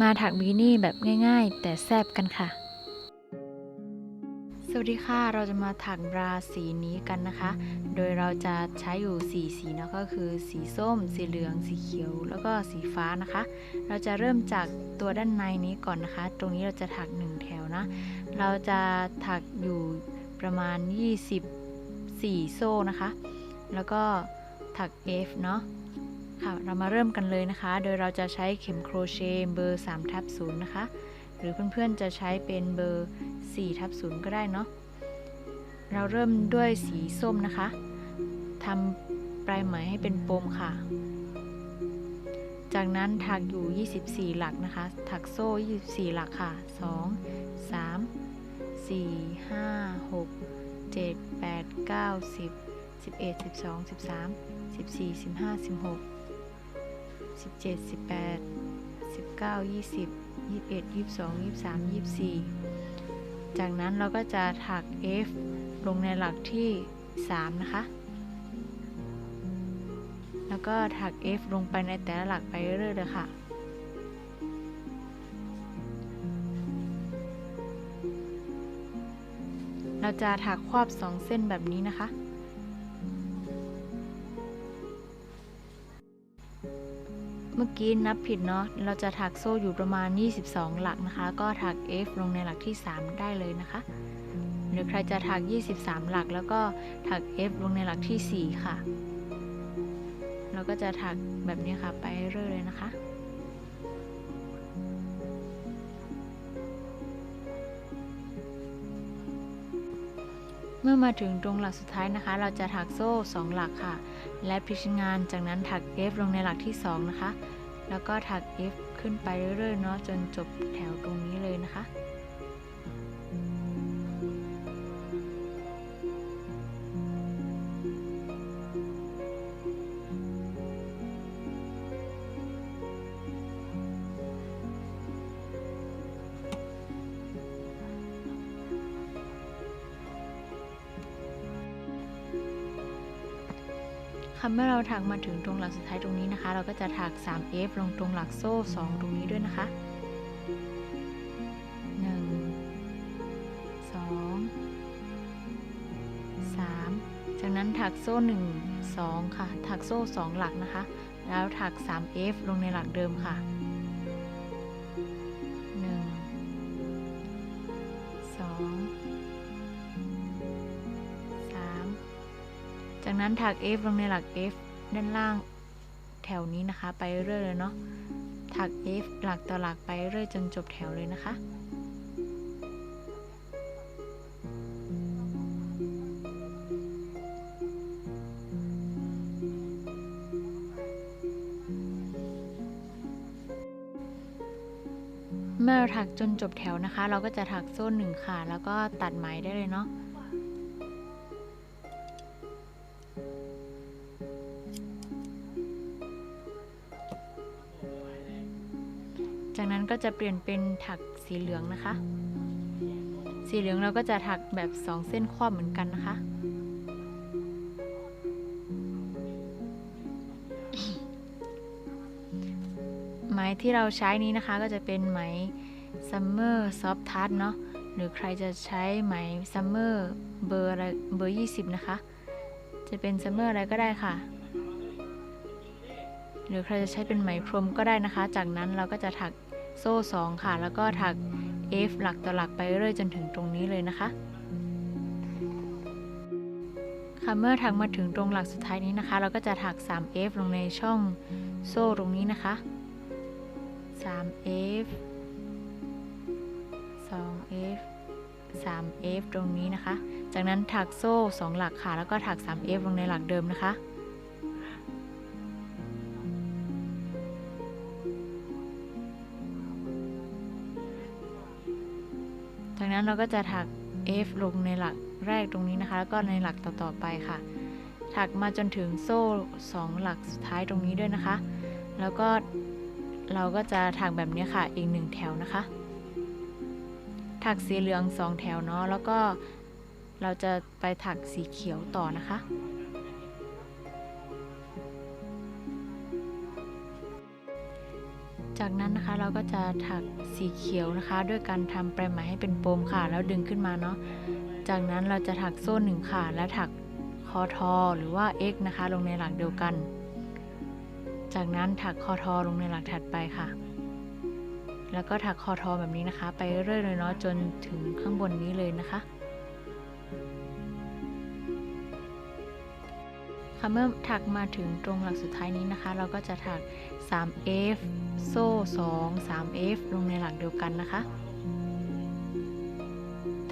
มาถักบิกินี่แบบง่ายๆ แต่แซบกันค่ะ สวัสดีค่ะ เราจะมาถักบราสีนี้กันนะคะ โดยเราจะใช้อยู่4สีเนาะก็คือ สีส้ม สีเหลือง สีเขียว แล้วก็สีฟ้านะคะ เราจะเริ่มจากตัวด้านในนี้ก่อนนะคะ ตรงนี้เราจะถัก1แถวนะ เราจะถักอยู่ประมาณ 24 โซ่นะคะ แล้วก็ถัก F เนาะ ค่ะเรามาเริ่มกันเลยนะคะ โดยเราจะใช้เข็มโครเชต์เบอร์3ทับ0นะคะ หรือเพื่อนๆจะใช้เป็นเบอร์4ทับ0ก็ได้เนาะ เราเริ่มด้วยสีส้มนะคะทำปลายไหมให้เป็นปมค่ะ จากนั้นถักอยู่ 24 หลักนะคะ ถักโซ่ 24 หลักค่ะ 2 3 4 5 6 7 8 9 10 11 12 13 14 15 16 17 18 19 20 21 22 23 24 จากนั้นเราก็จะถัก F ลงในหลักที่ 3 นะคะ แล้วก็ถัก F ลงไปในแต่ละหลักไปเรื่อยๆเลยค่ะเราจะถักครอบ2เส้นแบบนี้นะคะ มื่อกี้นับผิดเนาะ เราจะถักโซ่อยู่ประมาณ 22 หลักนะคะ ก็ถัก F ลงในหลักที่ 3 ได้เลยนะคะ หรือใครจะถัก 23 หลักแล้วก็ถัก F ลงในหลักที่ 4 ค่ะ เราก็จะถักแบบนี้ค่ะไปเรื่อยเลยนะคะ เมื่อมาถึงตรงหลักสุดท้ายนะคะ เราจะถักโซ่ 2 หลักค่ะ และพลิกชิ้นงานจากนั้นถัก F ลงในหลักที่ 2 นะคะ แล้วก็ถัก F ขึ้นไปเรื่อยๆเนาะจนจบแถวตรงนี้เลยนะคะ ค่ะเมื่อเราถักมาถึงตรงหลักสุดท้ายตรงนี้นะคะ เราก็จะถัก 3F ลงตรงหลักโซ่ 2 ตรงนี้ด้วยนะคะ 1 2 3 จากนั้นถักโซ่ 1 2 ค่ะ ถักโซ่ 2 หลักนะคะ แล้วถัก 3F ลงในหลักเดิมค่ะ นั้นถัก F ลงในหลัก F ด้านล่างแถวนี้นะคะ ไปเรื่อยเลยเนาะถัก F หลักต่อหลักไปเรื่อยจนจบแถวเลยนะคะ เมื่อถักจนจบแถวนะคะ เราก็จะถักโซ่หนึ่งค่ะแล้วก็ตัดไหมได้เลยเนาะ ก็จะเปลี่ยนเป็นถักสีเหลืองนะคะ สีเหลืองเราก็จะถักแบบ 2 เส้นครอบเหมือนกันนะคะไหมที่เราใช้นี้นะคะก็จะเป็นไหม Summer Soft Touch เนาะหรือใครจะใช้ไหม Summer เบอร์อะไรเบอร์20นะคะ จะเป็น Summer อะไรก็ได้ค่ะ หรือใครจะใช้เป็นไหมพรมก็ได้นะคะ จากนั้นเราก็จะถัก โซ่ 2 ค่ะ แล้วก็ถัก F หลักต่อหลักไปเรื่อยจนถึงตรงนี้เลยนะคะ ค่ะเมื่อถักมาถึงตรงหลักสุดท้ายนี้นะคะ เราก็จะถัก 3F ลงในช่องโซ่ตรงนี้นะคะ 3F 2F 3F ตรงนี้นะคะ จากนั้นถักโซ่ 2 หลักค่ะ แล้วก็ถัก 3F ลงในหลักเดิมนะคะ นั้นเราก็จะถัก F ลงในหลักแรกตรงนี้นะคะ แล้วก็ในหลักต่อๆไปค่ะ ถักมาจนถึงโซ่ 2 หลักสุดท้ายตรงนี้ด้วยนะคะ แล้วก็เราก็จะถักแบบนี้ค่ะ อีกหนึ่งแถวนะคะ ถักสีเหลือง 2 แถวเนาะ แล้วก็เราจะไปถักสีเขียวต่อนะคะ จากนั้นนะคะเราก็จะถักสีเขียวนะคะ ด้วยการทำปลายไหมให้เป็นปมค่ะ แล้วดึงขึ้นมาเนาะจากนั้นเราจะถักโซ่หนึ่งค่ะ และถักคอทอหรือว่า x นะคะ ลงในหลักเดียวกัน จากนั้นถักคอทอลงในหลักถัดไปค่ะ แล้วก็ถักคอทอแบบนี้นะคะ ไปเรื่อยๆเลยเนาะจนถึงข้างบนนี้เลยนะคะ ค่ะเมื่อถักมาถึงตรงหลักสุดท้ายนี้นะคะ เราก็จะถัก 3f โซ่ 2 3f ลงในหลักเดียวกันนะคะ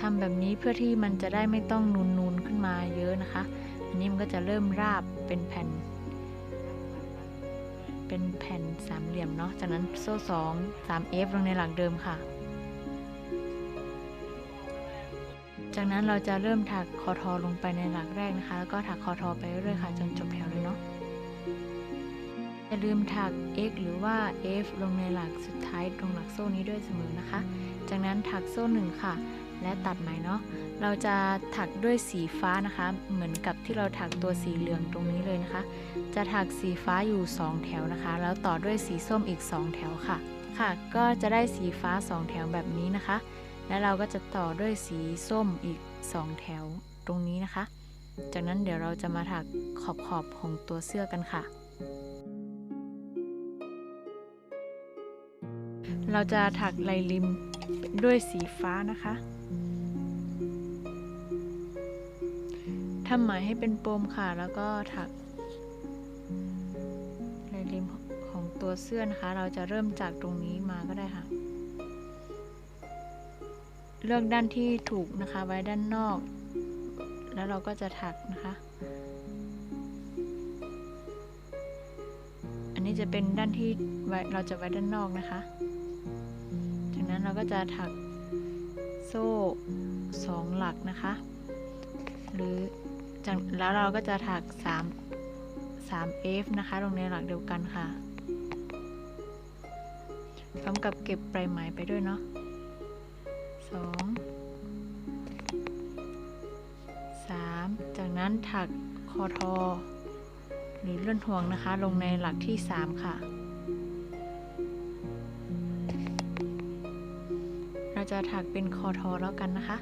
ทำแบบนี้เพื่อที่มันจะได้ไม่ต้องนูนๆขึ้นมาเยอะนะคะ อันนี้มันก็จะเริ่มราบเป็นแผ่น เป็นแผ่นสามเหลี่ยมเนาะ จากนั้นโซ่ 2 3f ลงในหลักเดิมค่ะ จากนั้นเราจะเริ่มถักคอทอลงไปในหลักแรกนะคะ แล้วก็ถักคอทอไปเรื่อยๆค่ะจนจบแถวเลยเนาะอย่าลืมถัก x หรือว่า f ลงในหลักสุดท้ายตรงหลักโซ่นี้ด้วยเสมอนะคะ จากนั้นถักโซ่หนึ่งค่ะ และตัดไหมเนาะ เราจะถักด้วยสีฟ้านะคะ เหมือนกับที่เราถักตัวสีเหลืองตรงนี้เลยนะคะ จะถักสีฟ้าอยู่ 2 แถวนะคะ แล้วต่อด้วยสีส้มอีก 2 แถวค่ะ ค่ะ ก็จะได้สีฟ้า 2 แถวแบบนี้นะคะ และเราก็จะต่อด้วยสีส้มอีก 2 แถวตรงนี้นะคะ จากนั้นเดี๋ยวเราจะมาถักขอบขอบของตัวเสื้อกันค่ะ เราจะถักลายริมด้วยสีฟ้านะคะทำไหมให้เป็นปมค่ะ แล้วก็ถักลายริมของตัวเสื้อนะคะ เราจะเริ่มจากตรงนี้มาก็ได้ค่ะ เลือกด้านที่ถูกนะคะ ไว้ด้านนอก แล้วเราก็จะถักนะคะ อันนี้จะเป็นด้านที่ไว้เราจะไว้ด้านนอกนะคะ จากนั้นเราก็จะถักโซ่สองหลักนะคะ หรือจากแล้วเราก็จะถัก3 3 f นะคะ ลงในหลักเดียวกันค่ะ พร้อมกับเก็บปลายไหมไปด้วยเนาะ สองสามจากนั้นถักคอทอ หรือเลื่อนห่วงนะคะ ลงในหลักที่3ค่ะ เราจะถักเป็นคอทอแล้วกันนะคะ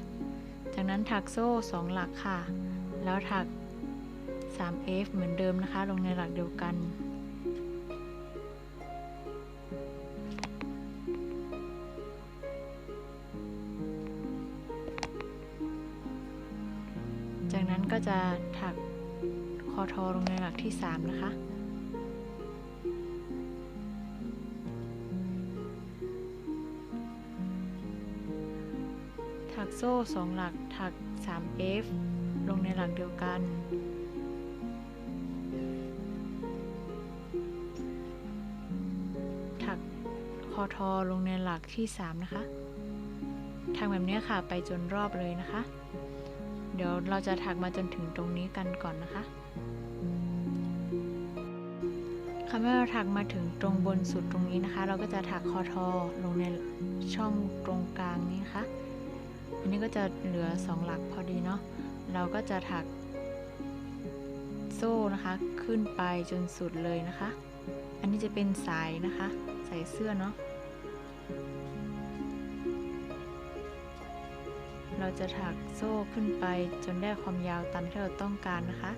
จากนั้นถักโซ่2หลักค่ะ แล้วถัก 3f เหมือนเดิมนะคะ ลงในหลักเดียวกัน ลักที่ 3 นะคะ ถักโซ่ 2 หลักถัก 3f ลงในหลักเดียวกัน ถักคอทอลงในหลักที่ 3 นะคะทำแบบนี้ค่ะไปจนรอบเลยนะคะ เดี๋ยวเราจะถักมาจนถึงตรงนี้กันก่อนนะคะ ค่ะเมื่อเราถักมาถึงตรงบนสุดตรงนี้นะคะ เราก็จะถักคอทอลงในช่องตรงกลางนี้นะคะอันนี้ก็จะเหลือ 2 หลักพอดีเนาะเราก็จะถักโซ่นะคะขึ้นไปจนสุดเลยนะคะ อันนี้จะเป็นสายนะคะใส่เสื้อเนาะเราจะถักโซ่ขึ้นไปจนได้ความยาวตามที่เราต้องการนะคะ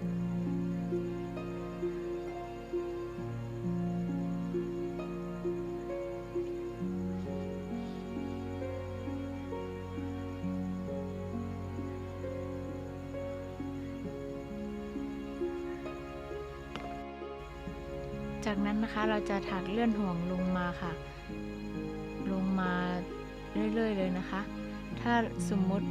เราจะถักเลื่อนห่วงลงมาค่ะ ลงมาเรื่อยๆเลยนะคะ ถ้าสมมุติ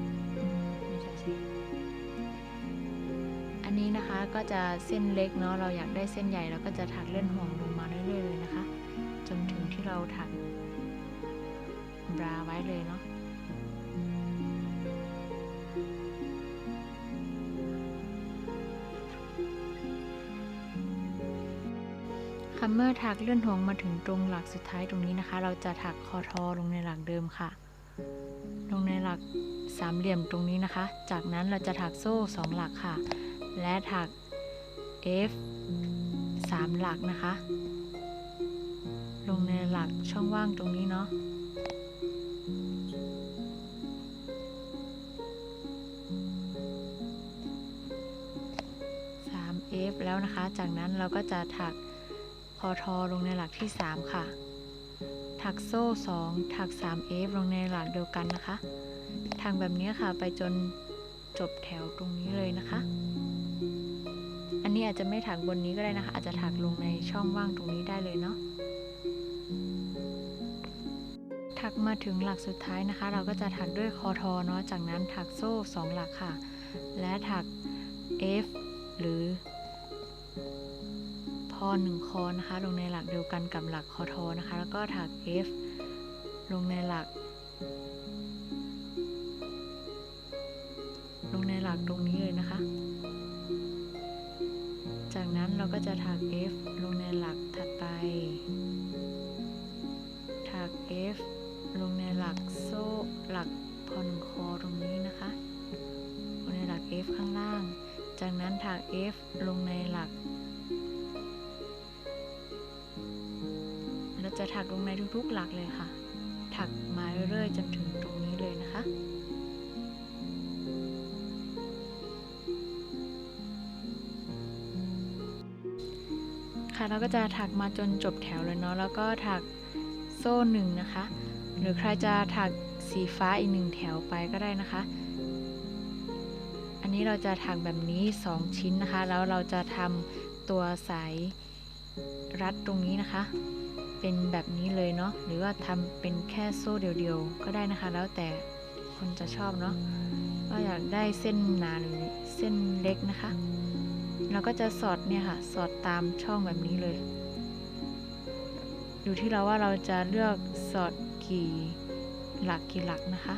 อันนี้นะคะก็จะเส้นเล็กเนาะเราอยากได้เส้นใหญ่เราก็จะถักเลื่อนห่วงลงมาเรื่อยๆเลยนะคะ จนถึงที่เราถักบราไว้เลยเนาะ คัมเมอร์ถักเลื่อนห่วงมาถึงตรงหลักสุดท้ายตรงนี้นะคะ เราจะถักคอทอลงในหลักเดิมค่ะ ลงในหลักสามเหลี่ยมตรงนี้นะคะ จากนั้นเราจะถักโซ่2หลักค่ะ และถัก F 3หลักนะคะ ลงในหลักช่องว่างตรงนี้เนาะแล้วนะคะ จากนั้นเราก็จะถัก พอทอลงในหลักที่ 3 ค่ะ ถักโซ่ 2 ถัก 3F ลงในหลักเดียวกันนะคะ ถักแบบนี้ค่ะไปจนจบแถวตรงนี้เลยนะคะ อันนี้อาจจะไม่ถักบนนี้ก็ได้นะคะ อาจจะถักลงในช่องว่างตรงนี้ได้เลยเนาะ ถักมาถึงหลักสุดท้ายนะคะ เราก็จะถักด้วยคอทอเนาะ จากนั้นถักโซ่ 2 หลักค่ะ และถัก F หรือ พอหนึ่งคอนะคะ ลงในหลักเดียวกันกับหลักคอทอนะคะ แล้วก็ถัก F ลงในหลัก ลงในหลักตรงนี้เลยนะคะ จากนั้นเราก็จะถัก F ลงในหลักถัดไป ถัก F ลงในหลักโซ่หลักพอนคอตรงนี้นะคะลงในหลัก F ข้างล่าง จากนั้นถัก F ลงในหลัก จะถักลงในทุกๆหลักเลยค่ะ ถักมาเรื่อยๆจนถึงตรงนี้เลยนะคะค่ะเราก็จะถักมาจนจบแถวเลยเนาะแล้วก็ถักโซ่หนึ่งนะคะ หรือใครจะถักสีฟ้าอีกหนึ่งแถวไปก็ได้นะคะ อันนี้เราจะถักแบบนี้ 2 ชิ้นนะคะ แล้วเราจะทำตัวสายรัดตรงนี้นะคะ เป็นแบบนี้เลยเนาะหรือว่าทำเป็นแค่โซ่เดียวๆก็ได้นะคะ แล้วแต่คนจะชอบเนาะว่าอยากได้เส้นหนาหรือเส้นเล็กนะคะเราก็จะสอดเนี่ยค่ะ สอดตามช่องแบบนี้เลย อยู่ที่เราว่าเราจะเลือกสอดกี่หลักกี่หลักนะคะ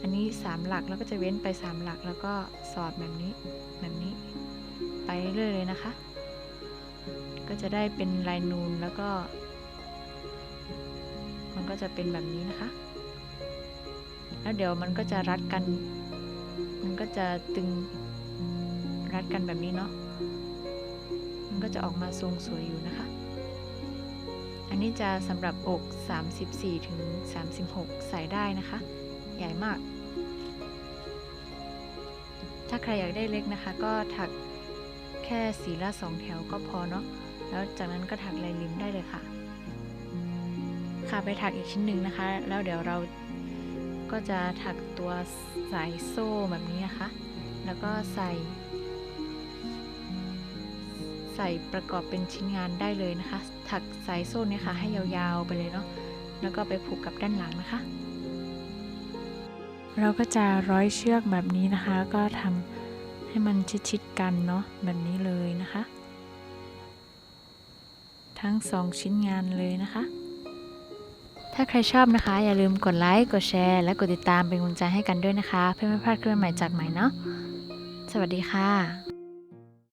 อันนี้ 3 หลักแล้วก็จะเว้นไป 3 หลักแล้วก็สอดแบบนี้แบบนี้ ไปเรื่อยเลยนะคะ ก็จะได้เป็นลายนูนแล้วก็ มันก็จะเป็นแบบนี้นะคะ แล้วเดี๋ยวมันก็จะรัดกัน มันก็จะตึงรัดกันแบบนี้เนาะ มันก็จะออกมาทรงสวยอยู่นะคะ อันนี้จะสำหรับอก 34ถึง36 ใส่ได้นะคะ ใหญ่มาก ถ้าใครอยากได้เล็กนะคะ ก็ถักแค่สีละสองแถวก็พอเนาะ แล้วจากนั้นก็ถักลายริมได้เลยค่ะ ค่ะไปถักอีกชิ้นหนึ่งนะคะ แล้วเดี๋ยวเราก็จะถักตัวสายโซ่แบบนี้นะคะ แล้วก็ใส่ ใส่ประกอบเป็นชิ้นงานได้เลยนะคะ ถักสายโซ่เนี่ยค่ะให้ยาวๆไปเลยเนาะแล้วก็ไปผูกกับด้านหลังนะคะ เราก็จะร้อยเชือกแบบนี้นะคะ ก็ทำให้มันชิดๆกันเนาะแบบนี้เลยนะคะ ทั้งสองชิ้นงานเลยนะคะ ถ้าใครชอบนะคะ อย่าลืมกดไลค์ กดแชร์ และกดติดตามเป็นกำลังใจให้กันด้วยนะคะ เพื่อไม่พลาดคลิปใหม่จากใหม่เนาะ สวัสดีค่ะ